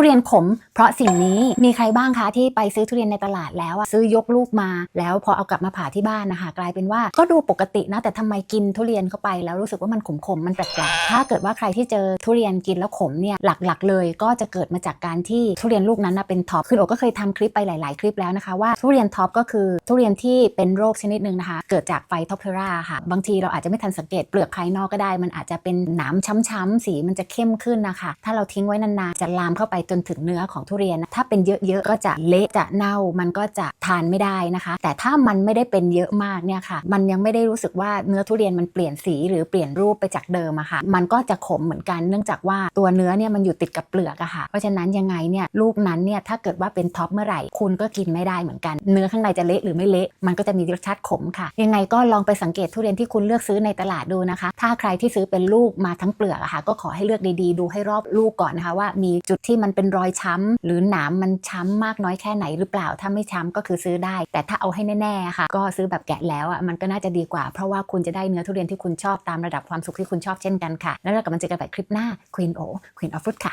ทุเรียนขม เพราะสิ่งนี้มีใครบ้างคะที่ไปซื้อทุเรียนในตลาดแล้วอะซื้อยกลูกมา แล้วพอเอากลับมาผ่าที่บ้านนะคะกลายเป็นว่าก็ดูปกตินะแต่ทำไมกินทุเรียนเข้าไปแล้วรู้สึกว่ามันขมๆมันแปลกๆถ้าเกิดว่าใครที่เจอทุเรียนกินแล้วขมเนี่ยหลักๆ เลยก็จะเกิดมาจากการที่ทุเรียนลูกนั้นนะเป็นท็อปคือโอก็เคยทำคลิปไปหลาย ๆ คลิปแล้วนะคะว่าทุเรียนท็อปก็คือทุเรียนที่เป็นโรคชนิดหนึ่งนะคะเกิดจากไฟท็อปเทอราค่ะบางทีเราอาจจะไม่ทันสังเกตเปลือกภายนอกก็ได้ มันอาจจะเป็นหนามช้ำๆสีมันจะเข้มขึ้นนะคะ ถ้าเราทิ้งไว้นานๆจะลามเข้าไปจนถึงเนื้อของทุเรียนนะถ้าเป็นเยอะๆก็จะเละจะเน่ามันก็จะทานไม่ได้นะคะ แต่ถ้ามันไม่ได้เป็นเยอะมากเนี่ยค่ะ มันยังไม่ได้รู้สึกว่าเนื้อทุเรียนมันเปลี่ยนสีหรือเปลี่ยนรูปไปจากเดิมอะค่ะ มันก็จะขมเหมือนกันเนื่องจากว่าตัวเนื้อเนี่ยมันอยู่ติดกับเปลือกอะค่ะ เพราะฉะนั้นยังไงเนี่ยลูกนั้นเนี่ยถ้าเกิดว่าเป็นท็อปเมื่อไหร่คุณก็กินไม่ได้เหมือนกัน เนื้อข้างในจะเละหรือไม่เละมันก็จะมีรสชาติขมค่ะ ยังไงก็ลองไปสังเกตทุเรียนที่คุณเลือกซื้อในตลาดดูนะคะ ถ้าใครที่ซื้อเป็นลูกมาทั้งเปลือกอะค่ะ ก็ขอให้เลือกดีๆ ดูให้รอบลูกก่อนนะคะว่ามีจุดที่มันเป็นรอยช้ำ หรือหนามมันช้ำมากน้อยแค่ไหนหรือเปล่า ถ้าไม่ช้ำก็คือซื้อได้ แต่ถ้าเอาให้แน่ๆค่ะ ก็ซื้อแบบแกะแล้วอะมันก็น่าจะดีกว่า เพราะว่าคุณจะได้เนื้อทุเรียนที่คุณชอบตามระดับความสุขที่คุณชอบเช่นกันค่ะ แล้วเรากลับมาเจอกันใหม่คลิปหน้า Queen O Queen of Fruit ค่ะ